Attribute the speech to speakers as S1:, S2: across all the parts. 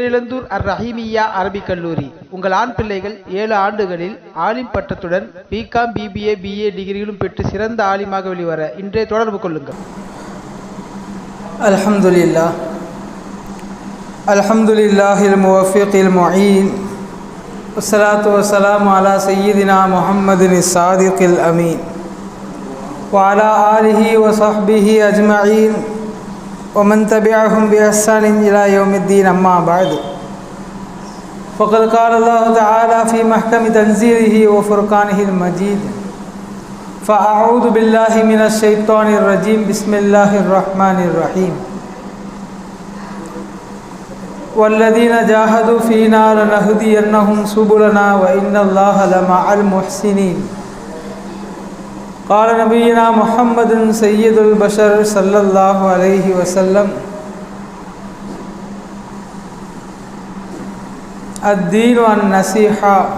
S1: பேரிழந்தூர் அர் ரஹீமியா அரபிக் கல்லூரி உங்கள் ஆண் பிள்ளைகள் ஏழு ஆண்டுகளில் ஆலிம் பட்டத்துடன் பிகாம் பிபிஏ பிஏ டிகிரிகளும் பெற்று சிறந்த ஆலிமாக வெளிவர இன்றே தொடர்பு கொள்ளுங்கள்
S2: الحمد لله الحمد لله الموفق المعين والصلاة والسلام على سيدنا محمد الصادق الأمين وعلى آله وصحبه أجمعين ومن تبعهم بإحسان إلى يوم الدين أما بعد. فقد قال الله تعالى في محكم تنزيله وفرقانه المجيد فأعوذ بالله من الشيطان الرجيم بسم الله الرحمن الرحيم. والذين جاهدوا فينا لنهدينهم سبلنا وإن الله لمع المحسنين. قال نبينا محمد سيد البشر صلى الله عليه وسلم الدين النصيحة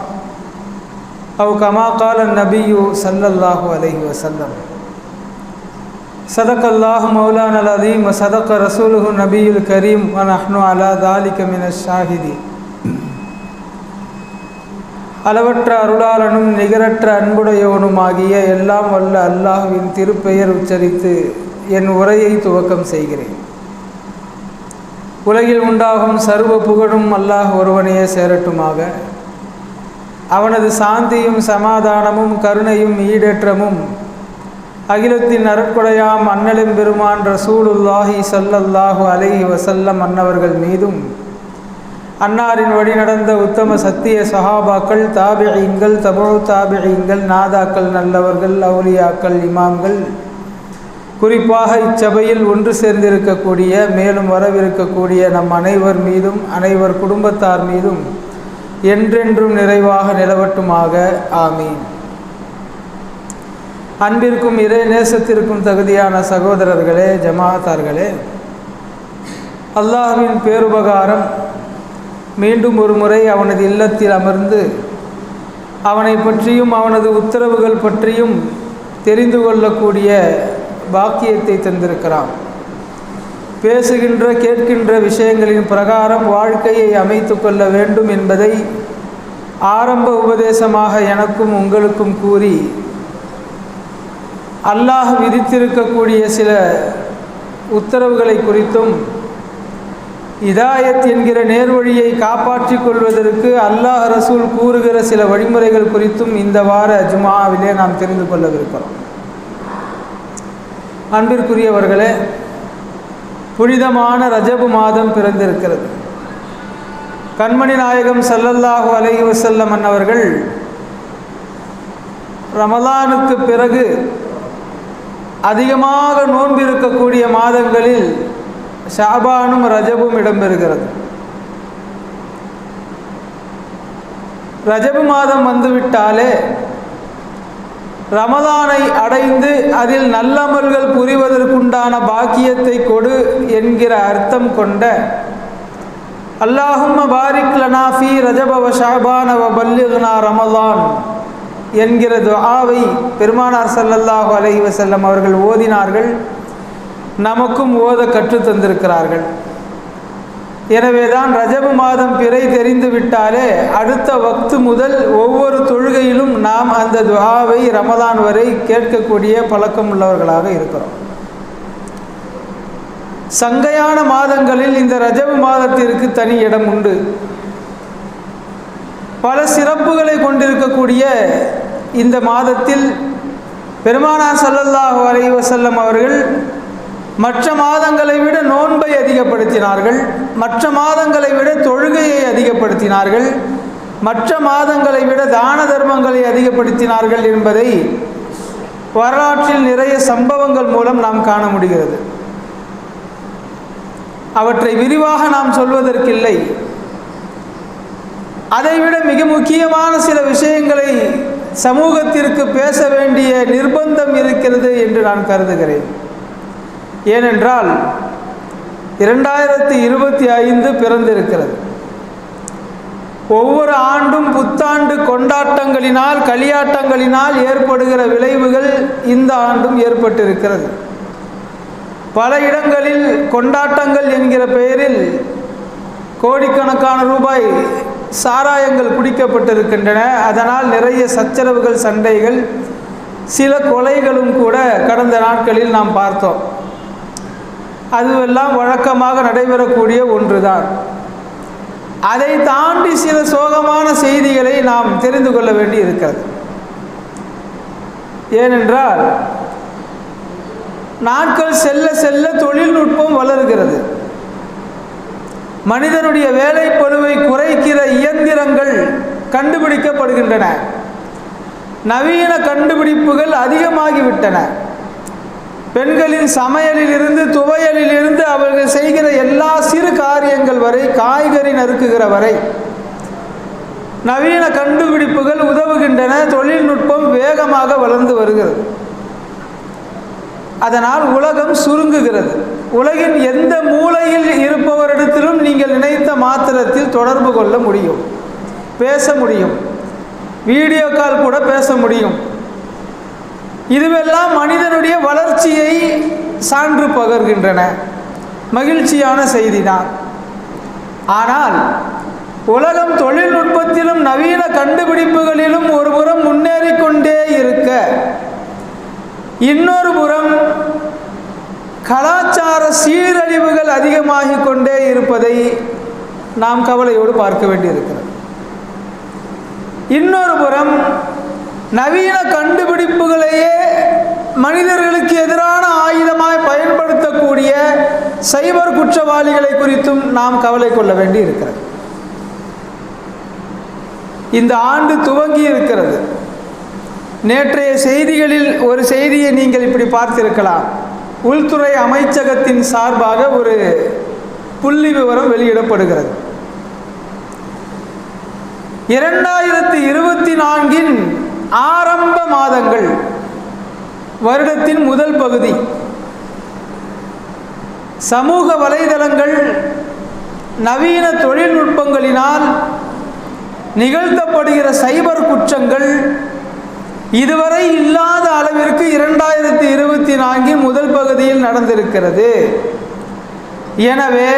S2: أو كما قال النبي صلى الله عليه وسلم صدق الله مولانا العظيم وصدق رسوله النبي الكريم ونحن على ذلك من الشاهدين. அளவற்ற அருளாளனும் நிகரற்ற அன்புடையவனுமாகிய எல்லாம் வல்ல அல்லாஹுவின் திருப்பெயர் உச்சரித்து என் உரையை துவக்கம் செய்கிறேன். உலகில் உண்டாகும் சர்வ புகழும் அல்லாஹ் ஒருவனையே சேரட்டுமாக. அவனது சாந்தியும் சமாதானமும் கருணையும் ஈடேற்றமும் அகிலத்தின் அருட்கொடையாம் அன்னலின் பெருமான் ரசூலுல்லாஹி சல்லல்லாஹு அலைஹி வசல்லம் அன்னவர்கள் மீதும் அன்னாரின் வழி நடந்த உத்தம சத்திய சஹாபாக்கள் தாபியங்கள் தபோ தாபியங்கள் நாதாக்கள் நல்லவர்கள் அவுலியாக்கள் இமாம்கள். குறிப்பாக இச்சபையில் ஒன்று சேர்ந்திருக்கக்கூடிய மேலும் வரவிருக்கக்கூடிய நம் அனைவர் மீதும் அனைவர் குடும்பத்தார் மீதும் என்றென்றும் நிறைவாக நிலவட்டுமாக. ஆமீன். அன்பிற்கும் இறை நேசத்திற்கும் தகுதியான சகோதரர்களே ஜமாத்தார்களே அல்லாஹின் பேருபகாரம் மீண்டும் ஒரு முறை அவனது இல்லத்தில் அமர்ந்து அவனை பற்றியும் அவனது உத்தரவுகள் பற்றியும் தெரிந்து கொள்ளக்கூடிய பாக்கியத்தை தந்திருக்கிறான். பேசுகின்ற கேட்கின்ற விஷயங்களின் பிரகாரம் வாழ்க்கையை அமைத்து கொள்ள வேண்டும் என்பதை ஆரம்ப உபதேசமாக எனக்கும் உங்களுக்கும் கூறி அல்லாஹ் விதித்திருக்கக்கூடிய சில உத்தரவுகளை குறித்தும் இதாயத் என்கிற நேர்வழியை காப்பாற்றிக் கொள்வதற்கு அல்லாஹ் ரசூல் கூறுகிற சில வழிமுறைகள் குறித்தும் இந்த வார ஜுமாவிலே நாம் தெரிந்து கொள்ளவிருக்கிறோம். அன்பிற்குரியவர்களே புனிதமான ரஜபு மாதம் பிறந்திருக்கிறது. கண்மணி நாயகம் சல்லல்லாஹு அலஹி வசல்லம் அன்னவர்கள் ரமலானுக்கு பிறகு அதிகமாக நோன்பு இருக்கக்கூடிய மாதங்களில் ஷாபானும் ரஜபும் இடம்பெறுகிறது. ரஜபு மாதம் வந்துவிட்டாலே ரமதானை அடைந்து அதில் நல்லமல்கள் புரிவதற்குண்டான பாக்கியத்தை கொடு என்கிற அர்த்தம் கொண்ட அல்லாஹும் பாரிக் லனாஃபி ரஜபவ ஷாபானவ பல்லிகுனா ரமதான் என்கிற துஆவை பெருமானார் சல்லல்லாஹு அலைஹி அவர்கள் ஓதினார்கள். நமக்கும் ஓத கற்று தந்திருக்கிறார்கள். எனவே தான் ரஜபு மாதம் பிறை தெரிந்து விட்டாலே அடுத்த வக்து முதல் ஒவ்வொரு தொழுகையிலும் நாம் அந்த துவாவை ரமதான் வரை கேட்கக்கூடிய பழக்கம் உள்ளவர்களாக இருக்கிறோம். சங்கையான மாதங்களில் இந்த ரஜபு மாதத்திற்கு தனி இடம் உண்டு. பல சிறப்புகளை கொண்டிருக்கக்கூடிய இந்த மாதத்தில் பெருமானா சல்லல்லாஹு அலைவசல்லம் அவர்கள் மற்ற மாதங்களை விட நோன்பை அதிகப்படுத்தினார்கள் மற்ற மாதங்களை விட தொழுகையை அதிகப்படுத்தினார்கள் மற்ற மாதங்களை விட தான தர்மங்களை அதிகப்படுத்தினார்கள் என்பதை வரலாற்றில் நிறைய சம்பவங்கள் மூலம் நாம் காண முடிகிறது. அவற்றை விரிவாக நாம் சொல்வதற்கில்லை. அதைவிட மிக முக்கியமான சில விஷயங்களை சமூகத்திற்கு பேச வேண்டிய நிர்பந்தம் இருக்கிறது என்று நான் கருதுகிறேன். ஏனென்றால் இரண்டாயிரத்தி இருபத்தி ஐந்து பிறந்திருக்கிறது. ஒவ்வொரு ஆண்டும் புத்தாண்டு கொண்டாட்டங்களினால் களியாட்டங்களினால் ஏற்படுகிற விளைவுகள் இந்த ஆண்டும் ஏற்பட்டிருக்கிறது. பல இடங்களில் கொண்டாட்டங்கள் என்கிற பெயரில் கோடிக்கணக்கான ரூபாய் சாராயங்கள் குடிக்கப்பட்டிருக்கின்றன. அதனால் நிறைய சச்சரவுகள் சண்டைகள் சில கொலைகளும் கூட கடந்த நாட்களில் நாம் பார்த்தோம். அதுவெல்லாம் வழக்கமாக நடைபெறக்கூடிய ஒன்றுதான். அதை தாண்டி சில சோகமான செய்திகளை நாம் தெரிந்து கொள்ள வேண்டி இருக்கிறது ஏனென்றால் நாட்கள் செல்ல செல்ல தொழில்நுட்பம் வளர்கிறது. மனிதனுடைய வேலை பழுவை குறைக்கிற இயந்திரங்கள் கண்டுபிடிக்கப்படுகின்றன. நவீன கண்டுபிடிப்புகள் அதிகமாகிவிட்டன. பெண்களின் சமையலிலிருந்து துவையலிலிருந்து அவர்கள் செய்கிற எல்லா சிறு காரியங்கள் வரை காய்கறி நறுக்குகிற வரை நவீன கண்டுபிடிப்புகள் உதவுகின்றன. தொழில்நுட்பம் வேகமாக வளர்ந்து வருகிறது. அதனால் உலகம் சுருங்குகிறது. உலகின் எந்த மூலையில் இருப்பவரிடத்திலும் நீங்கள் நினைத்த மாத்திரத்தில் தொடர்பு கொள்ள முடியும். பேச முடியும். வீடியோ கால் கூட பேச முடியும். இதுவெல்லாம் மனிதனுடைய வளர்ச்சியை சான்று பகர்கின்றன. மகிழ்ச்சியான செய்திதான். ஆனால் உலகம் தொழில்நுட்பத்திலும் நவீன கண்டுபிடிப்புகளிலும் ஒரு புறம் முன்னேறி கொண்டே இருக்க இன்னொரு புறம் கலாச்சார சீரழிவுகள் அதிகமாகிக் கொண்டே இருப்பதை நாம் கவலையோடு பார்க்க வேண்டியிருக்கிறது. இன்னொரு புறம் நவீன கண்டுபிடிப்புகளையே மனிதர்களுக்கு எதிரான ஆயுதமாய் பயன்படுத்தக்கூடிய சைபர் குற்றவாளிகளை குறித்தும் நாம் கவலை கொள்ள வேண்டி இருக்கிறது இந்த ஆண்டு துவங்கி இருக்கிறது. நேற்றைய செய்திகளில் ஒரு செய்தியை நீங்கள் இப்படி பார்த்திருக்கலாம். உள்துறை அமைச்சகத்தின் சார்பாக ஒரு புள்ளி விவரம் வெளியிடப்படுகிறது. இரண்டாயிரத்தி இருபத்தி நான்கின் ஆரம்ப மாதங்கள் வருடத்தின் முதல் பகுதி. சமூக வலைதளங்கள் நவீன தொழில்நுட்பங்களினால் நிகழ்த்தப்படுகிற சைபர் குற்றங்கள் இதுவரை இல்லாத அளவிற்கு இரண்டாயிரத்தி இருபத்தி நான்கின் முதல் பகுதியில் நடந்திருக்கிறது. எனவே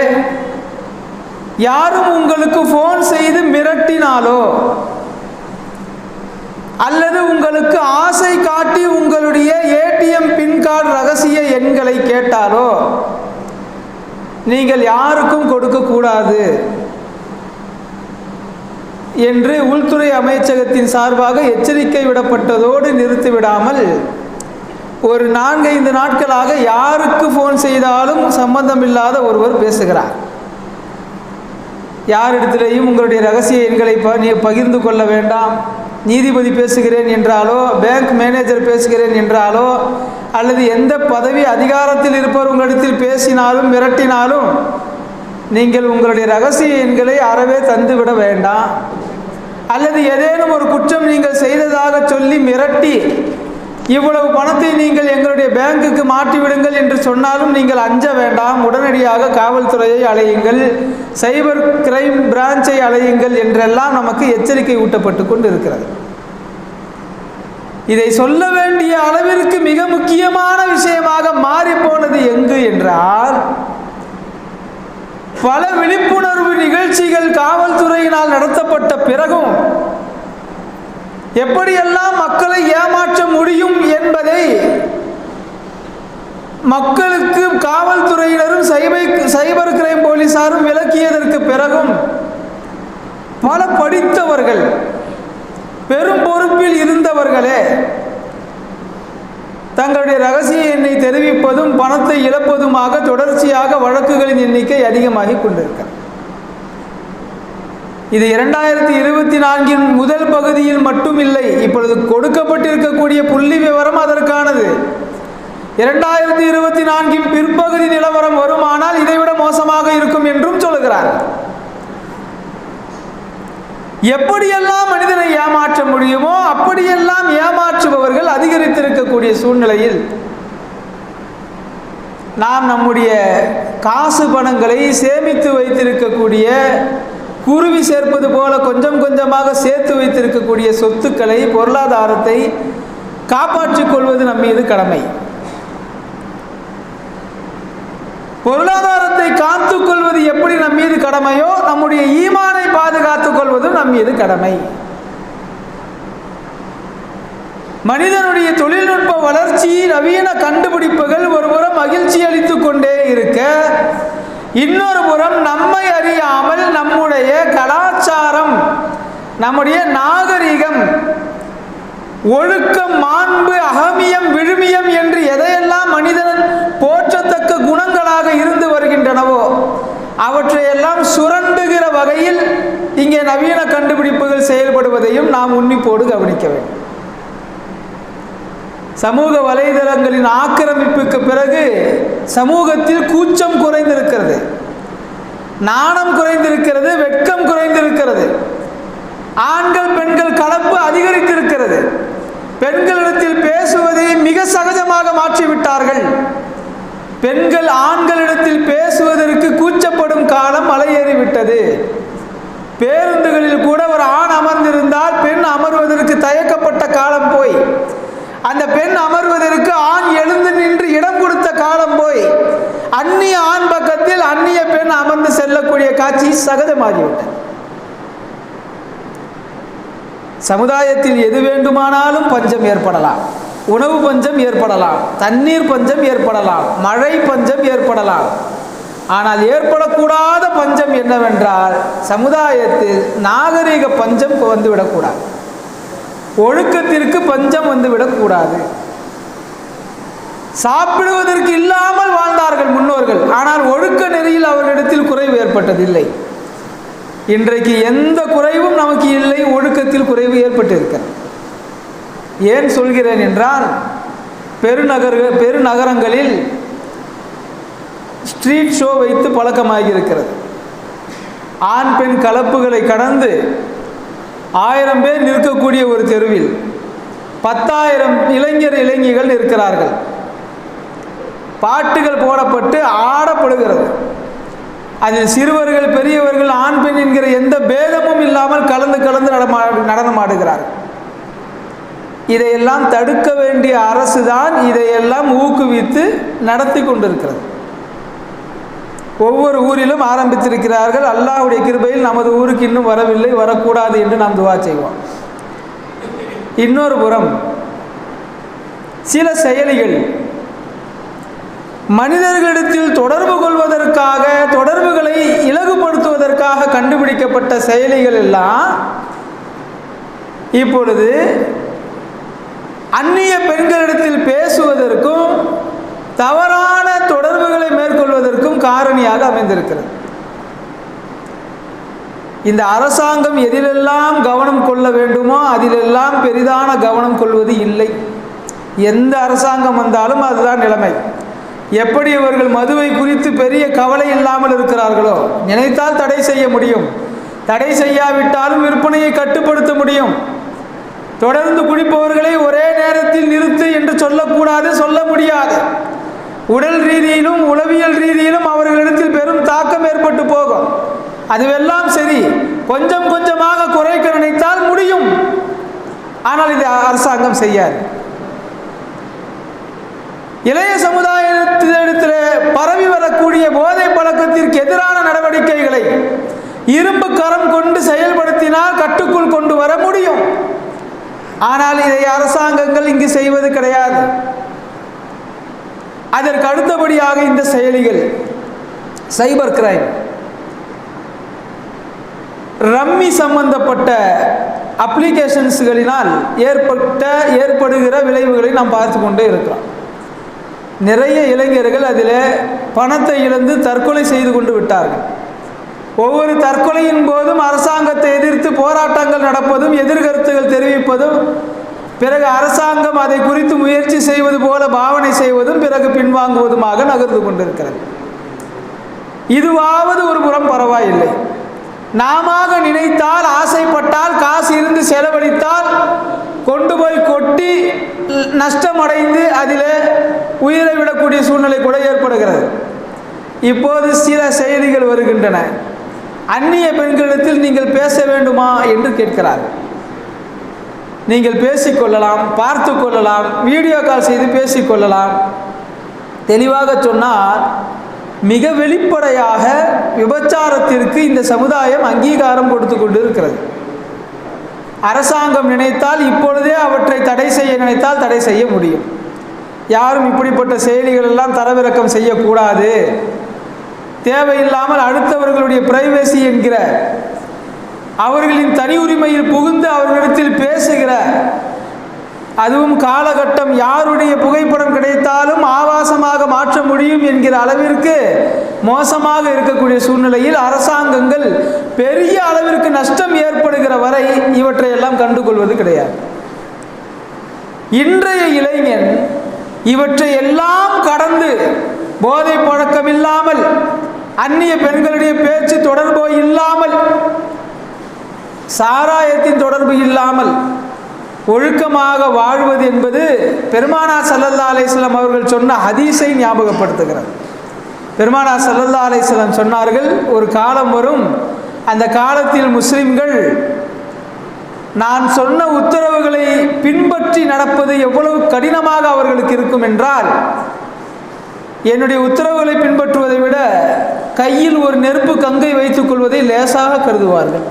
S2: யாரும் உங்களுக்கு ஃபோன் செய்து மிரட்டினாலோ அல்லது உங்களுக்கு ஆசை காட்டி உங்களுடைய ஏடிஎம் பின் கார்டு ரகசிய எண்களை கேட்டாலோ நீங்கள் யாருக்கும் கொடுக்கக்கூடாது என்று உள்துறை அமைச்சகத்தின் சார்பாக எச்சரிக்கை விடப்பட்டதோடு நிறுத்திவிடாமல் ஒரு நான்கைந்து நாட்களாக யாருக்கு ஃபோன் செய்தாலும் சம்பந்தமில்லாத ஒருவர் பேசுகிறார். யாரிடத்திலேயும் உங்களுடைய ரகசிய எண்களை ப நீ பகிர்ந்து கொள்ள வேண்டாம். நீதிபதி பேசுகிறேன் என்றாலோ பேங்க் மேனேஜர் பேசுகிறேன் என்றாலோ அல்லது எந்த பதவி அதிகாரத்தில் இருப்பவர் உங்களிடத்தில் பேசினாலும் மிரட்டினாலும் நீங்கள் உங்களுடைய ரகசிய எண்களை அறவே தந்துவிட வேண்டாம். அல்லது ஏதேனும் ஒரு குற்றம் நீங்கள் செய்ததாக சொல்லி மிரட்டி இவ்வளவு பணத்தை நீங்கள் எங்களுடைய பேங்குக்கு மாற்றிவிடுங்கள் என்று சொன்னாலும் நீங்கள் அஞ்ச வேண்டாம். உடனடியாக காவல்துறையை அலையுங்கள் சைபர் கிரைம் பிரான்ச்சை அலையுங்கள் என்றெல்லாம் நமக்கு எச்சரிக்கை ஊட்டப்பட்டு கொண்டு இருக்கிறது இதை சொல்ல வேண்டிய அளவிற்கு மிக முக்கியமான விஷயமாக மாறிப்போனது எங்கு என்றால் பல விழிப்புணர்வு நிகழ்ச்சிகள் காவல்துறையினால் நடத்தப்பட்ட பிறகும் எப்படியெல்லாம் மக்களை ஏமாற்ற முடியும் என்பதை மக்களுக்கு காவல்துறையினரும் சைபை சைபர் கிரைம் போலீசாரும் விளக்கியதற்கு பிறகும் பல படித்தவர்கள் பெரும் பொறுப்பில் இருந்தவர்களே தங்களுடைய ரகசிய எண்ணை தெரிவிப்பதும் பணத்தை இழப்பதுமாக தொடர்ச்சியாக வழக்குகளின் எண்ணிக்கை அதிகமாகி கொண்டிருக்கிறது. இது இரண்டாயிரத்தி இருபத்தி நான்கின் முதல் பகுதியில் மட்டும் இல்லை இப்பொழுது கொடுக்கப்பட்டிருக்கக்கூடிய புள்ளி விவரம் அதற்கானது. இரண்டாயிரத்தி இருபத்தி நான்கின் பிற்பகுதி நிலவரம் வருமானால் இதைவிட மோசமாக இருக்கும் என்றும் சொல்லுகிறார் எப்படியெல்லாம் மனிதனை ஏமாற்ற முடியுமோ அப்படியெல்லாம் ஏமாற்றுபவர்கள் அதிகரித்திருக்கக்கூடிய சூழ்நிலையில் நாம் நம்முடைய காசு பணங்களை சேமித்து வைத்திருக்கக்கூடிய குருவி சேர்ப்பது போல கொஞ்சம் கொஞ்சமாக சேர்த்து வைத்திருக்கக்கூடிய சொத்துக்களை பொருளாதாரத்தை காப்பாற்றிக் கொள்வது நம் மீது கடமை. பொருளாதாரத்தை காத்துக் கொள்வது எப்படி நம் மீது கடமையோ நம்முடைய ஈமானை பாதுகாத்துக் கொள்வதும் நம் மீது கடமை. மனிதனுடைய தொழில்நுட்ப வளர்ச்சி நவீன கண்டுபிடிப்புகள் ஒரு புறம் மகிழ்ச்சி அளித்து கொண்டே இருக்க இன்னொரு புறம் நம்மை அறியாமல் நம்முடைய கலாச்சாரம் நம்முடைய நாகரிகம் ஒழுக்கம் மாண்பு அகமியம் விழுமியம் என்று எதையெல்லாம் மனிதன் போற்றத்தக்க இருக்கின்றனவோ அவற்றையெல்லாம் சுரண்டுகிற வகையில் இங்கே நவீன கண்டுபிடிப்புகள் செயல்படுவதையும் நாம் உன்னிப்போடு கவனிக்க வேண்டும். சமூக வலைதளங்களின் ஆக்கிரமிப்புக்கு பிறகு சமூகத்தில் கூச்சம் குறைந்திருக்கிறது. நாணம் குறைந்திருக்கிறது வெட்கம் குறைந்திருக்கிறது. ஆண்கள் பெண்கள் கலப்பு அதிகரித்திருக்கிறது. பெண்களிடத்தில் பேசுவதை மிக சகஜமாக மாற்றிவிட்டார்கள். பெண்கள் ஆண்களிடத்தில் பேசுவதற்கு கூச்சப்படும் காலம் மலையேறிவிட்டது. பேருந்துகளில் கூட ஒரு ஆண் அமர்ந்திருந்தால் பெண் அமர்வதற்கு தயக்கப்பட்ட காலம் போய் அந்த பெண் அமர்வதற்கு ஆண் எழுந்து நின்று இடம் கொடுத்த காலம் போய் அந்நிய ஆண் பக்கத்தில் அந்நிய பெண் அமர்ந்து செல்லக்கூடிய காட்சி சகஜமாகிவிட்டது. சமுதாயத்தில் எது வேண்டுமானாலும் பஞ்சம் ஏற்படலாம். உணவு பஞ்சம் ஏற்படலாம் தண்ணீர் பஞ்சம் ஏற்படலாம் மழை பஞ்சம் ஏற்படலாம். ஆனால் ஏற்படக்கூடாத பஞ்சம் என்னவென்றால் சமுதாயத்தில் நாகரிக பஞ்சம் வந்துவிடக்கூடாது. ஒழுக்கத்திற்கு பஞ்சம் வந்துவிடக்கூடாது. சாப்பிடுவதற்கு இல்லாமல் வாழ்ந்தார்கள் முன்னோர்கள் ஆனால் ஒழுக்க நெறியில் அவர்களிடத்தில் குறைவு ஏற்பட்டதில்லை. இன்றைக்கு எந்த குறைவும் நமக்கு இல்லை ஒழுக்கத்தில் குறைவு ஏற்பட்டிருக்கிறது. ஏன் சொல்கிறேன் என்றால் பெருநகர பெருநகரங்களில் ஸ்ட்ரீட் ஷோ வைத்து பழக்கமாகி இருக்கிறது ஆண் பெண் கலப்புகளை கடந்து ஆயிரம் பேர் நிற்கக்கூடிய ஒரு தெருவில் பத்தாயிரம் இளைஞர் இளைஞிகள் இருக்கிறார்கள் பாட்டுகள் போடப்பட்டு ஆடப்படுகிறது. அதில் சிறுவர்கள் பெரியவர்கள் ஆண் பெண் என்கிற எந்த பேதமும் இல்லாமல் கலந்து கலந்து நடமா நடனமாடுகிறார்கள். இதையெல்லாம் தடுக்க வேண்டிய அரசு தான் இதையெல்லாம் ஊக்குவித்து நடத்தி கொண்டிருக்கிறது. ஒவ்வொரு ஊரிலும் ஆரம்பித்திருக்கிறார்கள் அல்லாஹுடைய கிருபையில் நமது ஊருக்கு இன்னும் வரவில்லை வரக்கூடாது என்று நாம் துவா செய்வோம். இன்னொரு புறம் சில செயலிகள் மனிதர்களிடத்தில் தொடர்பு கொள்வதற்காக தொடர்புகளை இலகுபடுத்துவதற்காக கண்டுபிடிக்கப்பட்ட செயலிகள் எல்லாம் இப்பொழுது அந்நிய பெண்களிடத்தில் பேசுவதற்கும் தவறான தொடர்புகளை மேற்கொள்வதற்கும் காரணியாக அமைந்திருக்கிறது. இந்த அரசாங்கம் எதிலெல்லாம் கவனம் கொள்ள வேண்டுமோ அதிலெல்லாம் பெரிதான கவனம் கொள்வது இல்லை. எந்த அரசாங்கம் வந்தாலும் அதுதான் நிலைமை. எப்படி இவர்கள் மதுவை குறித்து பெரிய கவலை இல்லாமல் இருக்கிறார்களோ நினைத்தால் தடை செய்ய முடியும். தடை செய்யாவிட்டாலும் விற்பனையை கட்டுப்படுத்த முடியும். தொடர்ந்து குடிப்பவர்களை ஒரே நேரத்தில் நிறுத்து என்று சொல்லக்கூடாது சொல்ல முடியாது. உடல் ரீதியிலும் உளவியல் ரீதியிலும் அவர்களிடத்தில் பெரும் தாக்கம் ஏற்பட்டு போகும். அதுவெல்லாம் சரி. கொஞ்சம் கொஞ்சமாக குறைக்க நினைத்தால் முடியும். ஆனால் இது அரசாங்கம் செய்யாது. இளைய சமுதாயத்திடத்தில் பரவி வரக்கூடிய போதை பழக்கத்திற்கு எதிரான நடவடிக்கைகளை இரும்பு கரம் கொண்டு செயல்படுத்தினால் கட்டுக்குள் ஆனால் இதை அரசாங்கங்கள் இங்கு செய்வது கிடையாது. அதற்கு அடுத்தபடியாக இந்த செயலிகள் சைபர் கிரைம் ரம்மி சம்பந்தப்பட்ட அப்ளிகேஷன்ஸ்களினால் ஏற்பட்ட ஏற்படுகிற விளைவுகளை நாம் பார்த்து கொண்டே இருக்கிறோம். நிறைய இளைஞர்கள் அதில் பணத்தை இழந்து தற்கொலை செய்து கொண்டு விட்டார்கள். ஒவ்வொரு தற்கொலையின் போதும் அரசாங்கத்தை எதிர்த்து போராட்டங்கள் நடப்பதும் எதிர்கருத்துகள் தெரிவிப்பதும் பிறகு அரசாங்கம் அதை குறித்து முயற்சி செய்வது போல பாவனை செய்வதும் பிறகு பின்வாங்குவதுமாக நகர்ந்து கொண்டிருக்கிறது. இதுவாவது ஒரு புறம் பரவாயில்லை. நாம நினைத்தால் ஆசைப்பட்டால் காசு இருந்து செலவழித்தால் கொண்டு போய் கொட்டி நஷ்டமடைந்து அதில் உயிரை விடக்கூடிய சூழ்நிலை கூட ஏற்படுகிறது. இப்போது சில செய்திகள் வருகின்றன. அந்நிய பெண்களிடத்தில் நீங்கள் பேச வேண்டுமா என்று கேட்கிறார்கள். நீங்கள் பேசிக்கொள்ளலாம் பார்த்து கொள்ளலாம் வீடியோ கால் செய்து பேசிக்கொள்ளலாம் தெளிவாக சொன்னால் மிக வெளிப்படையாக விபச்சாரத்திற்கு இந்த சமுதாயம் அங்கீகாரம் கொடுத்து கொண்டு இருக்கிறது அரசாங்கம் நினைத்தால் இப்பொழுதே அவற்றை தடை செய்ய நினைத்தால் தடை செய்ய முடியும். யாரும் இப்படிப்பட்ட செயலிகள் எல்லாம் தரவிறக்கம் செய்யக்கூடாது. தேவையில்லாமல் அடுத்தவர்களுடைய பிரைவசி என்கிற அவர்களின் தனி உரிமையில் புகுந்து அவர்களிடத்தில் பேசுகிற அதுவும் காலகட்டம் யாருடைய புகைப்படம் கிடைத்தாலும் ஆபாசமாக மாற்ற முடியும் என்கிற அளவிற்கு மோசமாக இருக்கக்கூடிய சூழ்நிலையில் அரசாங்கங்கள் பெரிய அளவிற்கு நஷ்டம் ஏற்படுகிற வரை இவற்றை எல்லாம் கண்டுகொள்வது கிடையாது. இன்றைய இளைஞன் இவற்றை எல்லாம் கடந்து போதை பழக்கம் இல்லாமல் அந்நிய பெண்களுடைய பேச்சு தொடர்போ இல்லாமல் சாராயத்தின் தொடர்பு இல்லாமல் ஒழுக்கமாக வாழ்வது என்பது பெருமானா சல்லல்லா அலிஸ்லாம் அவர்கள் சொன்ன ஹதீஸை ஞாபகப்படுத்துகிறார் பெருமானா சல்லல்லா அலிஸ்லாம் சொன்னார்கள் ஒரு காலம் வரும் அந்த காலத்தில் முஸ்லிம்கள் நான் சொன்ன உத்தரவுகளை பின்பற்றி நடப்பது எவ்வளவு கடினமாக அவர்களுக்கு இருக்கும் என்றால் என்னுடைய உத்தரவுகளை பின்பற்றுவதை விட கையில் ஒரு நெருப்பு கங்கை வைத்துக் கொள்வதை லேசாக கருதுவார்கள்.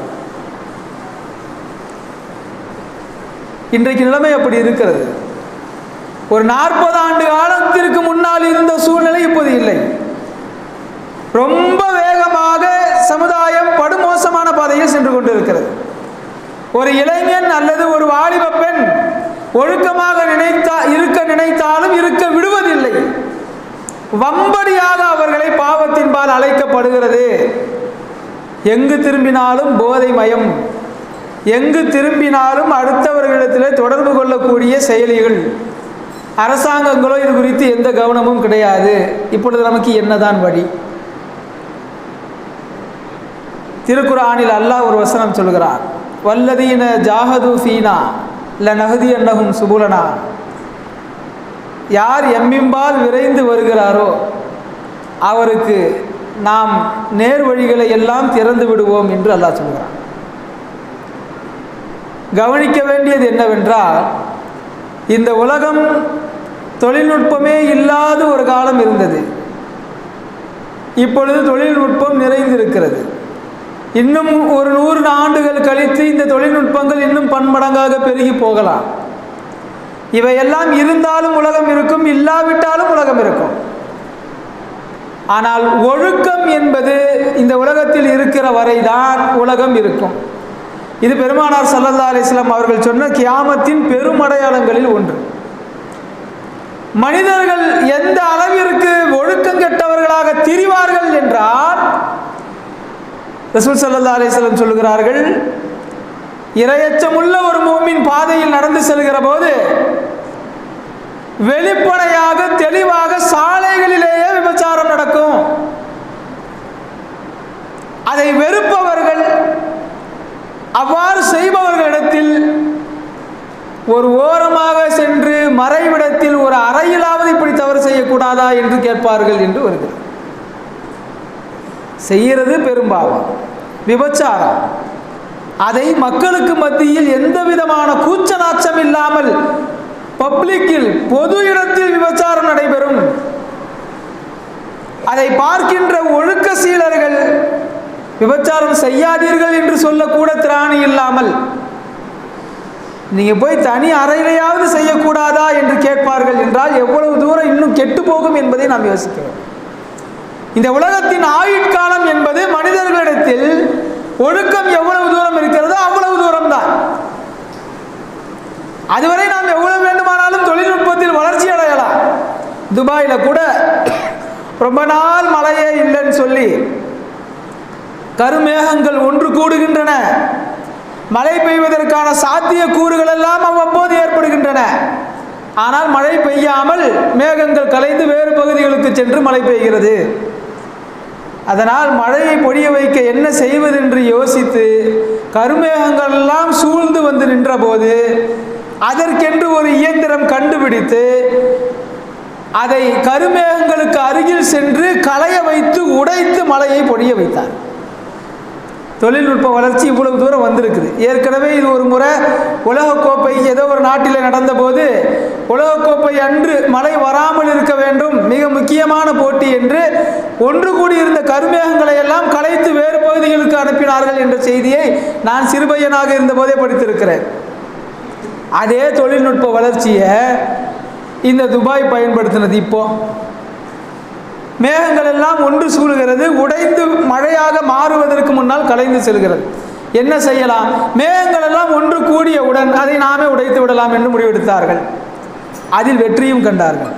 S2: இன்றைக்கு நிலைமை அப்படி இருக்கிறது. ஒரு நாற்பது ஆண்டு காலத்திற்கு முன்னால் இருந்த சூழ்நிலை இப்போது இல்லை. ரொம்ப வேகமாக சமுதாயம் படுமோசமான பாதையில் சென்று கொண்டிருக்கிறது. ஒரு இளைஞன் அல்லது ஒரு வாலிப பெண் ஒழுக்கமாக நினைத்தா இருக்க நினைத்தாலும் இருக்க விடுவதில்லை. வம்படியாக அவர்களை பாவத்தின்பால் அழைக்கப்படுகிறது. எங்கு திரும்பினாலும் போதை மயம். எங்கு திரும்பினாலும் அடுத்தவர்களிடத்திலே தொடர்பு கொள்ளக்கூடிய செயலிகள். அரசாங்கங்களோ இது குறித்து எந்த கவனமும் கிடையாது. இப்பொழுது நமக்கு என்னதான் வழி? திருக்குறானில் அல்லாஹ் ஒரு வசனம் சொல்கிறார். வல்லதீன ஜாகது ஃபீனா இல்லை நகதி அன்னகும் சுபுலனா. யார் எம்மிம்பால் விரைந்து வருகிறாரோ அவருக்கு நாம் நேர் வழிகளை எல்லாம் திறந்து விடுவோம் என்று அல்லாஹ் சொல்கிறான். கவனிக்க வேண்டியது என்னவென்றால் இந்த உலகம் தொழில்நுட்பமே இல்லாத ஒரு காலம் இருந்தது. இப்பொழுது தொழில்நுட்பம் நிறைந்திருக்கிறது. இன்னும் ஒரு நூறு ஆண்டுகள் கழித்து இந்த தொழில்நுட்பங்கள் இன்னும் பன்மடங்காக பெருகி போகலாம். இவையெல்லாம் இருந்தாலும் உலகம் இருக்கும் இல்லாவிட்டாலும் உலகம் இருக்கும். ஆனால் ஒழுக்கம் என்பது இந்த உலகத்தில் இருக்கிற வரைதான் உலகம் இருக்கும். இது பெருமானார் சல்லல்லா அலிஸ்லாம் அவர்கள் சொன்ன கியாமத்தின் பெருமடையாளங்களில் ஒன்று. மனிதர்கள் எந்த அளவிற்கு ஒழுக்கம் கெட்டவர்களாக திரிவார்கள் என்றால் ரசூல் சல்லா அலிஸ்லம் சொல்லுகிறார்கள் இரையச்சமுள்ள ஒரு மூமின் பாதையில் நடந்து செல்கிற போது வெளிப்படையாக தெளிவாக சாலைகளிலேயே விபச்சாரம் நடக்கும். அதை வெறுப்பவர்கள் அவ்வாறு செய்பவர்களிடத்தில் ஒரு ஓரமாக சென்று மறைவிடத்தில் ஒரு அறையிலாவது இப்படி தவறு செய்யக்கூடாதா என்று கேட்பார்கள் என்று வருகிறது. செய்கிறது பெரும்பாவம் விபச்சாரம். அதை மக்களுக்கு மத்தியில் எந்த விதமான கூச்ச நாச்சம் இல்லாமல் பப்ளிக்கில் பொது இடத்தில் விபச்சாரம் நடைபெறும். அதை பார்க்கின்ற ஒழுக்க சீலர்கள் விபச்சாரம் செய்யாதீர்கள் என்று சொல்லக்கூட திராணி இல்லாமல் நீங்கள் போய் தனி அறையிலையாவது செய்யக்கூடாதா என்று கேட்பார்கள் என்றால் எவ்வளவு தூரம் இன்னும் கெட்டு போகும் என்பதை நாம் யோசிக்கிறோம். இந்த உலகத்தின் ஆயுட்காலம் என்பது மனிதர்களிடத்தில் ஒழுக்கம் எவ்வளவு தூரம் இருக்கிறதோ அவ்வளவு தூரம் தான் அதுவரை நாம் எவ்வளவு வேண்டுமானாலும் தொழில்நுட்பத்தில் வளர்ச்சி அடையலாம். துபாயில் கூட ரொம்ப நாள் மழையே இல்லைன்னு சொல்லி கருமேகங்கள் ஒன்று கூடுகின்றன. மழை பெய்வதற்கான சாத்திய கூறுகள் எல்லாம் அவ்வப்போது ஏற்படுகின்றன. ஆனால் மழை பெய்யாமல் மேகங்கள் கலைந்து வேறு பகுதிகளுக்கு சென்று மழை பெய்கிறது. அதனால் மழையை பொழிய வைக்க என்ன செய்வதென்று யோசித்து கருமேகங்கள்லாம் சூழ்ந்து வந்து நின்றபோது அதற்கென்று ஒரு இயந்திரம் கண்டுபிடித்து அதை கருமேகங்களுக்கு அருகில் சென்று களைய வைத்து உடைத்து மழையை பொழிய வைத்தார். தொழில்நுட்ப வளர்ச்சி இவ்வளவு தூரம் வந்திருக்குது. ஏற்கனவே இது ஒரு முறை உலகக்கோப்பை ஏதோ ஒரு நாட்டில் நடந்தபோது உலகக்கோப்பை அன்று மழை வராமல் இருக்க வேண்டும் மிக முக்கியமான போட்டி என்று ஒன்று கூடியிருந்த கருமேகங்களை எல்லாம் கலைத்து வேறு பகுதிகளுக்கு அனுப்பினார்கள் என்ற செய்தியை நான் சிறுபையனாக இருந்தபோதே படித்திருக்கிறேன். அதே தொழில்நுட்ப வளர்ச்சியை இந்த துபாய் பயன்படுத்தினது இப்போ. மேகங்கள் எல்லாம் ஒன்று சூழுகிறது உடைந்து முன்னால் கலைந்து செல்கிறது. என்ன செய்யலாம்? மேகங்கள் எல்லாம் ஒன்று கூடியவுடன் அதை நாமே உடைத்து விடலாம் என்று முடிவெடுத்தார்கள். அதில் வெற்றியும் கண்டார்கள்.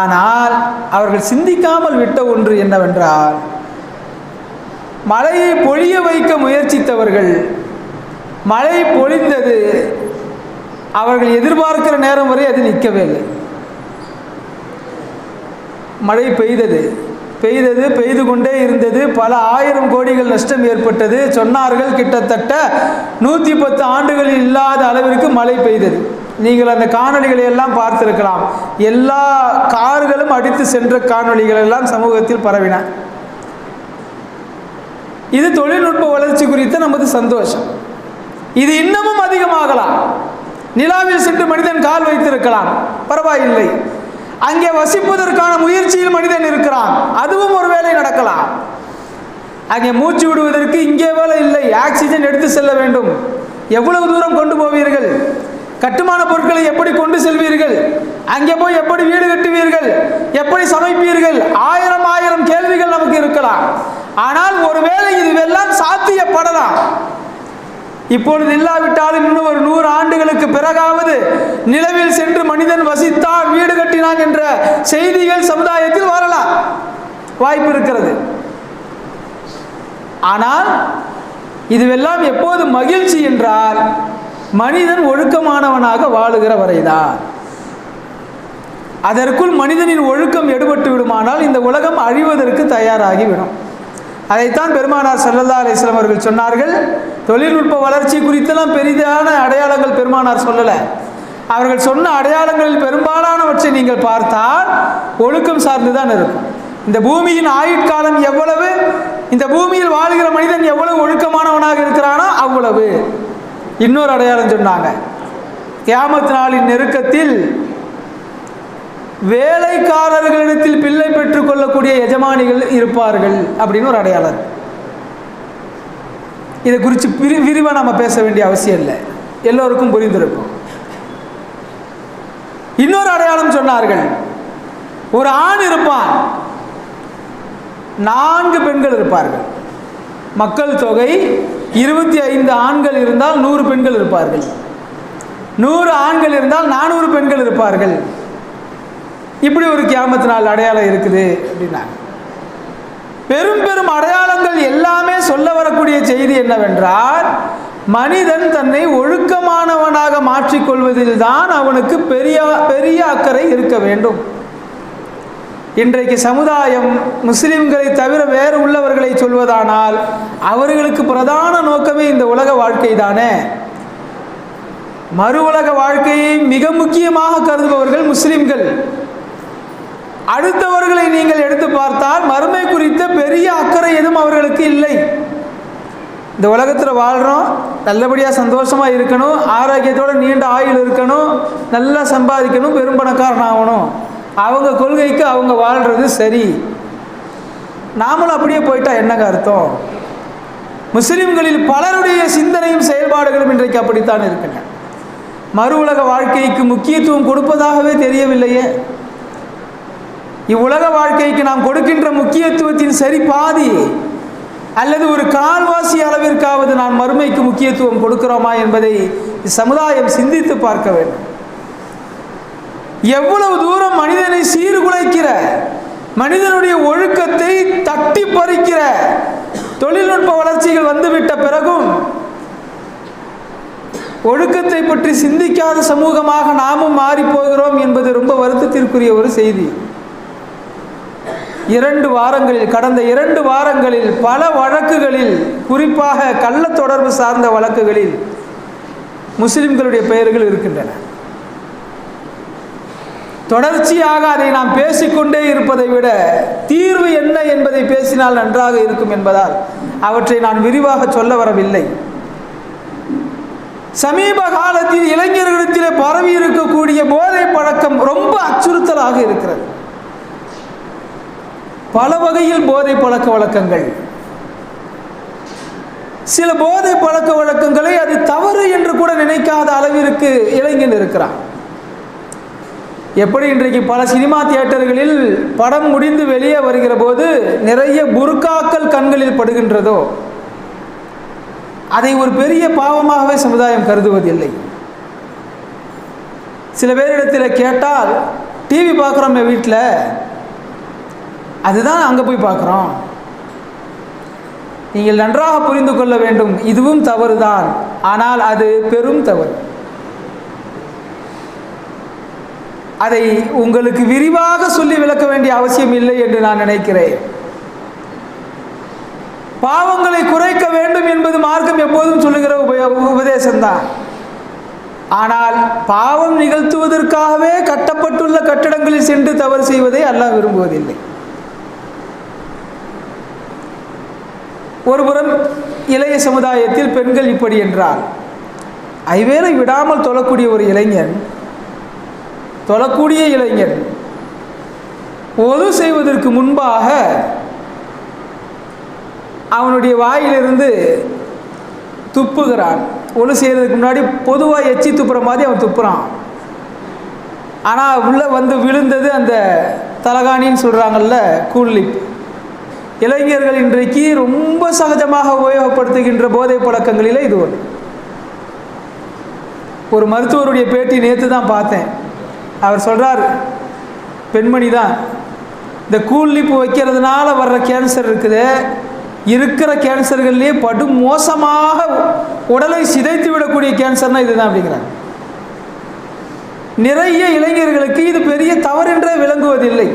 S2: ஆனால் அவர்கள் சிந்திக்காமல் விட்ட ஒன்று என்னவென்றால் மழையை பொழிய வைக்க முயற்சித்தவர்கள் மழை பொழிந்தது அவர்கள் எதிர்பார்க்கிற நேரம் வரை அது நிற்கவே இல்லை. மழை பெய்தது. பெய்தது பெய்து கொண்டே இருந்தது. பல ஆயிரம் கோடிகள் நஷ்டம் ஏற்பட்டது. சொன்னார்கள் கிட்டத்தட்ட நூற்றி பத்து ஆண்டுகளில் இல்லாத அளவிற்கு மழை பெய்தது. நீங்கள் அந்த காணொளிகளை எல்லாம் பார்த்திருக்கலாம். எல்லா கார்களும் அடித்து சென்ற காணொளிகள் எல்லாம் சமூகத்தில் பரவின. இது தொழில்நுட்ப வளர்ச்சி குறித்த நமது சந்தோஷம். இது இன்னமும் அதிகமாகலாம். நிலாவில் சென்று மனிதன் கால் வைத்திருக்கலாம். பரவாயில்லை. அங்கே வசிப்பதற்கான முயற்சியில் மனிதன் இருக்கிறான். அதுவும் ஒரு வேலை நடக்கலாம். அங்கே மூச்சு விடுவதற்கு இங்கே வேலை இல்லை. ஆக்சிஜன் எடுத்து செல்ல வேண்டும். எவ்வளவு தூரம் கொண்டு போவீர்கள்? கட்டுமான பொருட்களை எப்படி கொண்டு செல்வீர்கள்? அங்கே போய் எப்படி வீடு கட்டுவீர்கள்? எப்படி சமைப்பீர்கள்? ஆயிரம் ஆயிரம் கேள்விகள் நமக்கு இருக்கலாம். ஆனால் ஒருவேளை இதுவெல்லாம் சாத்தியப்படலாம். இப்பொழுது இல்லாவிட்டாலும் இன்னும் ஒரு நூறு ஆண்டுகளுக்கு பிறகாவது நிலவில் சென்று மனிதன் வசித்தான் வீடு கட்டினான் என்ற செய்திகள் சமுதாயத்தில் வரலாம். வாய்ப்பு இருக்கிறது. ஆனால் இதுவெல்லாம் எப்போது மகிழ்ச்சி என்றால் மனிதன் ஒழுக்கமானவனாக வாழுகிற வரைதான். அதற்குள் மனிதனின் ஒழுக்கம் எடுபட்டு விடுமானால் இந்த உலகம் அழிவதற்கு தயாராகிவிடும். அதைத்தான் பெருமானார் சல்லல்லா அலிஸ்லாம் அவர்கள் சொன்னார்கள். தொழில்நுட்ப வளர்ச்சி குறித்தெல்லாம் பெரிதான அடையாளங்கள் பெருமானார் சொல்லலை. அவர்கள் சொன்ன அடையாளங்களில் பெரும்பாலானவற்றை நீங்கள் பார்த்தால் ஒழுக்கம் சார்ந்து தான் இருக்கும். இந்த பூமியின் ஆயுட்காலம் எவ்வளவு? இந்த பூமியில் வாழ்கிற மனிதன் எவ்வளவு ஒழுக்கமானவனாக இருக்கிறானோ அவ்வளவு. இன்னொரு அடையாளம் சொன்னாங்க. கியாமத் நாளின் நெருக்கத்தில் வேலைக்காரர்களிடத்தில் பிள்ளை பெற்றுக் கொள்ளக்கூடிய எஜமானிகள் இருப்பார்கள் அப்படின்னு ஒரு அடையாளம். இதை குறித்து விரி விரிவாக நம்ம பேச வேண்டிய அவசியம் இல்லை. எல்லோருக்கும் புரிந்திருக்கும். இன்னொரு அடையாளம் சொன்னார்கள். ஒரு ஆண் இருப்பான். நான்கு பெண்கள் இருப்பார்கள். மக்கள் தொகை இருபத்தி ஐந்து ஆண்கள் இருந்தால் நூறு பெண்கள் இருப்பார்கள். நூறு ஆண்கள் இருந்தால் நானூறு பெண்கள் இருப்பார்கள். இப்படி ஒரு கியாமத்து நாள் அடையாளம் இருக்குது அப்படின்னாங்க. பெரும் பெரும் அடையாளங்கள் எல்லாமே சொல்ல வரக்கூடிய செய்தி என்னவென்றால் மனிதன் தன்னை ஒழுக்கமானவனாக மாற்றிக்கொள்வதில் தான் அவனுக்கு பெரிய பெரிய அக்கறை இருக்க வேண்டும். இன்றைக்கு சமுதாயம் முஸ்லிம்களை தவிர வேறு உள்ளவர்களை சொல்வதானால் அவர்களுக்கு பிரதான நோக்கமே இந்த உலக வாழ்க்கை தானே. மறு உலக வாழ்க்கையை மிக முக்கியமாக கருதுபவர்கள் முஸ்லிம்கள். அடுத்தவர்களை நீங்கள் எடுத்து பார்த்தால் மறுமை குறித்த பெரிய அக்கறை எதுவும் அவர்களுக்கு இல்லை. இந்த உலகத்தில் வாழ்கிறோம் நல்லபடியாக சந்தோஷமாக இருக்கணும் ஆரோக்கியத்தோட நீண்ட ஆயுள் இருக்கணும் நல்லா சம்பாதிக்கணும் பெரும்பணக்காரன் ஆகணும் அவங்க கொள்கைக்கு அவங்க வாழ்கிறது சரி. நாமளும் அப்படியே போயிட்டா என்னங்க அர்த்தம்? முஸ்லிம்களில் பலருடைய சிந்தனையும் செயல்பாடுகளும் இன்றைக்கு அப்படித்தான் இருக்கின்றன மறு உலக வாழ்க்கைக்கு முக்கியத்துவம் கொடுப்பதாகவே தெரியவில்லையே. இவ்வுலக வாழ்க்கைக்கு நாம் கொடுக்கின்ற முக்கியத்துவத்தின் சரி பாதி அல்லது ஒரு கால்வாசி அளவிற்காவது நாம் மறுமைக்கு முக்கியத்துவம் கொடுக்கிறோமா என்பதை சமுதாயம் சிந்தித்து பார்க்க வேண்டும். எவ்வளவு தூரம் மனிதனை சீர்குலைக்கிற மனிதனுடைய ஒழுக்கத்தை தட்டி பறிக்கிற தொழில்நுட்ப வளர்ச்சிகள் வந்துவிட்ட பிறகும் ஒழுக்கத்தை பற்றி சிந்திக்காத சமூகமாக நாமும் மாறி போகிறோம் என்பது ரொம்ப வருத்தத்திற்குரிய ஒரு செய்தி. இரண்டு வாரங்களில் கடந்த இரண்டு வாரங்களில் பல வழக்குகளில் குறிப்பாக கள்ள தொடர்பு சார்ந்த வழக்குகளில் முஸ்லிம்களுடைய பெயர்கள் இருக்கின்றன. தொடர்ச்சியாக அதை நாம் பேசிக்கொண்டே இருப்பதை விட தீர்வு என்ன என்பதை பேசினால் நன்றாக இருக்கும் என்பதால் அவற்றை நான் விரிவாக சொல்ல வரவில்லை. சமீப காலத்தில் இளைஞர்களிடத்திலே பரவி இருக்கக்கூடிய போதை பழக்கம் ரொம்ப அச்சுறுத்தலாக இருக்கிறது. பல வகையில் போதை பழக்க வழக்கங்கள். சில போதை பழக்க வழக்கங்களை அது தவறு என்று கூட நினைக்காத அளவிற்கு இளைஞன் இருக்கிறான். எப்படி இன்றைக்கு பல சினிமா தியேட்டர்களில் படம் முடிந்து வெளியே வருகிற போது நிறைய புர்காக்கள் கண்களில் படுகின்றதோ அதை ஒரு பெரிய பாவமாகவே சமுதாயம் கருதுவதில்லை. சில பேரிடத்தில் கேட்டால் டிவி பார்க்குறோமே வீட்டில் அதுதான் அங்கே போய் பார்க்குறோம். நீங்கள் நன்றாக புரிந்து கொள்ள வேண்டும் இதுவும் தவறுதான். ஆனால் அது பெரும் தவறு. அதை உங்களுக்கு விரிவாக சொல்லி விளக்க வேண்டிய அவசியம் இல்லை என்று நான் நினைக்கிறேன். பாவங்களை குறைக்க வேண்டும் என்பது மார்க்கம் எப்போதும் சொல்லுகிற உபய உபதேசம்தான். ஆனால் பாவம் நிகழ்த்துவதற்காகவே கட்டப்பட்டுள்ள கட்டடங்களில் சென்று தவறு செய்வதை அல்லாஹ் விரும்புவதில்லை. ஒருபுறம் இளைய சமுதாயத்தில் பெண்கள் இப்படி என்றால் ஐவேளை விடாமல் தொழக்கூடிய ஒரு இளைஞன் தொழக்கூடிய இளைஞன் ஒது செய்வதற்கு முன்பாக அவனுடைய வாயிலிருந்து துப்புகிறான். ஒழு செய்கிறதுக்கு முன்னாடி பொதுவாக எச்சி துப்புற மாதிரி அவன் துப்புறான். ஆனால் உள்ளே வந்து விழுந்தது அந்த தலகாணின்னு சொல்கிறாங்கல்ல கூலிப் இளைஞர்கள் இன்றைக்கு ரொம்ப சகஜமாக உபயோகப்படுத்துகின்ற போதை பழக்கங்களில் இது ஒன்று ஒரு மருத்துவருடைய பேட்டி நேற்று தான் பார்த்தேன். அவர் சொல்கிறார் பெண்மணி தான் இந்த கூல்லிப்பு வைக்கிறதுனால வர்ற கேன்சர் இருக்குது. இருக்கிற கேன்சர்கள்லேயே படு மோசமாக உடலை சிதைத்து விடக்கூடிய கேன்சர்னால் இதுதான் அப்படிங்கிறாங்க நிறைய இளைஞர்களுக்கு இது பெரிய தவறென்றே விளங்குவதில்லை.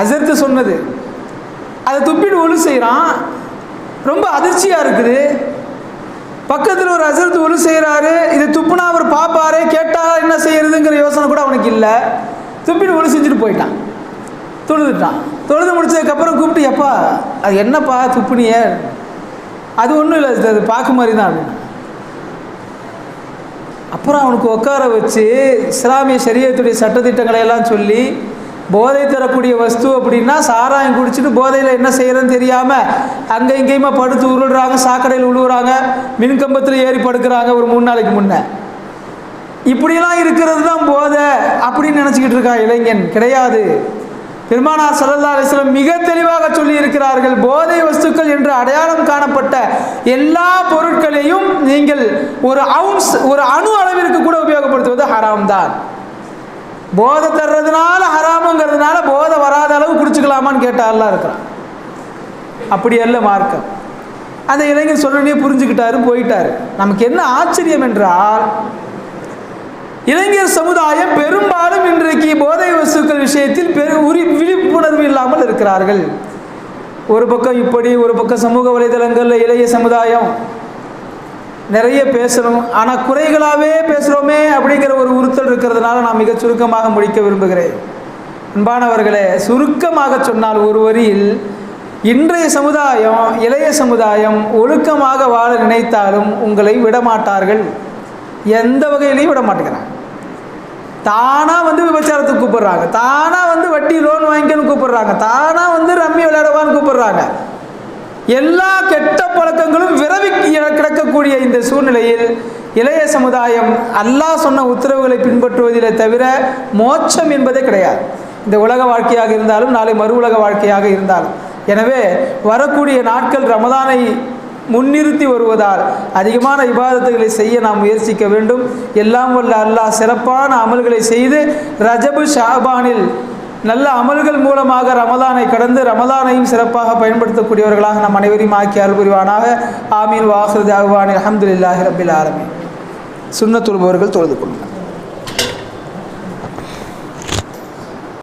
S2: அசர்த்து சொன்னது அதை துப்பிட்டு ஒழு செய்கிறான் ரொம்ப அதிர்ச்சியாக இருக்குது. பக்கத்தில் ஒரு அசரத்து ஒழு செய்கிறாரு இது துப்புனா அவர் பார்ப்பாரு கேட்டால் என்ன செய்யறதுங்கிற யோசனை கூட அவனுக்கு இல்லை. துப்பிட்டு ஒழு செஞ்சுட்டு போயிட்டான். தொழுதுட்டான். தொழுது முடிச்சதுக்கப்புறம் கூப்பிட்டு எப்பா அது என்னப்பா துப்புனிய? அது ஒன்றும் இல்லை அது பார்க்க மாதிரி தான் அப்படின்னு. அப்புறம் அவனுக்கு உட்கார வச்சு இஸ்லாமிய சரியத்துடைய சட்டத்திட்டங்களை எல்லாம் சொல்லி போதை தரக்கூடிய வஸ்து அப்படின்னா சாராயம் குடிச்சிட்டு போதையில் என்ன செய்கிறதுன்னு தெரியாமல் அங்கே இங்கேயுமா படுத்து உருள்றாங்க சாக்கடையில் உழுவுறாங்க மின்கம்பத்தில் ஏறி படுக்கிறாங்க ஒரு மூணு நாளைக்கு முன்னே. இப்படியெல்லாம் இருக்கிறது தான் போதை அப்படின்னு நினச்சிக்கிட்டு இருக்கான் இளைஞன். கிடையாது. பெருமானார் சல்லல்லா அலிஸ்லம் மிக தெளிவாக சொல்லி இருக்கிறார்கள் போதை வஸ்துக்கள் என்று அடையாளம் காணப்பட்ட எல்லா பொருட்களையும் நீங்கள் ஒரு அவுன்ஸ் ஒரு அணு அளவிற்கு கூட உபயோகப்படுத்துவது ஹராம் தான் போதை தர்றதுனால ஹராமுங்கிறதுனால போதை வராத அளவு குடிச்சுக்கலாமான்னு கேட்டாலாம் இருக்கிறான் அப்படி அல்ல மார்க்கம். அந்த இளைஞர் சொல்லனே புரிஞ்சுக்கிட்டாரு போயிட்டாரு. நமக்கு என்ன ஆச்சரியம் என்றால் இளைஞர் சமுதாயம் பெரும்பாலும் இன்றைக்கு போதை வசூக்கள் விஷயத்தில் பெரு உரி விழிப்புணர்வு இல்லாமல் இருக்கிறார்கள். ஒரு பக்கம் இப்படி ஒரு பக்கம் சமூக வலைதளங்களில் இளைய சமுதாயம் நிறைய பேசணும். ஆனால் குறைகளாகவே பேசுகிறோமே அப்படிங்கிற ஒரு உறுத்தல் இருக்கிறதுனால நான் மிகச் சுருக்கமாக முடிக்க விரும்புகிறேன். அன்பானவர்களே சுருக்கமாக சொன்னால் ஒரு வரியில் இன்றைய சமுதாயம் இளைய சமுதாயம் ஒழுக்கமாக வாழ நினைத்தாலும் உங்களை விடமாட்டார்கள். எந்த வகையிலையும் விட மாட்டேங்கிறாங்க. தானாக வந்து விபச்சாரத்துக்கு கூப்பிடுறாங்க. தானாக வந்து வட்டி லோன் வாங்கிக்கன்னு கூப்பிடுறாங்க. தானாக வந்து ரம்மி விளையாடுவான்னு கூப்பிடுறாங்க. எல்லா கெட்ட பழக்கங்களும் விரவி கிடக்கக்கூடிய இந்த சூழ்நிலையில் இளைய சமுதாயம் அல்லாஹ் சொன்ன உத்தரவுகளை பின்பற்றுவதிலே தவிர மோட்சம் என்பதே கிடையாது. இந்த உலக வாழ்க்கையாக இருந்தாலும் நாளை மறு உலக வாழ்க்கையாக இருந்தாலும். எனவே வரக்கூடிய நாட்கள் ரமதானை முன்னிறுத்தி வருவதால் அதிகமான விவாதத்துகளை செய்ய நாம் முயற்சிக்க வேண்டும். எல்லாம் வல்ல அல்லாஹ் சிறப்பான அமல்களை செய்து ரஜபு ஷாபானில் நல்ல அமல்கள் மூலமாக ரமதானை கடந்து ரமலானையும் சிறப்பாக பயன்படுத்தக்கூடியவர்களாக நம் அனைவரையும் ஆக்கி அருள்புரிவானாக ஆமீன். வாஹிர் அஹ்வான் அஹமதுல்லாஹி ரபில் ஆலமீன். சுண்ணத்துள்பவர்கள் தொழுது கொள்ளுங்கள்.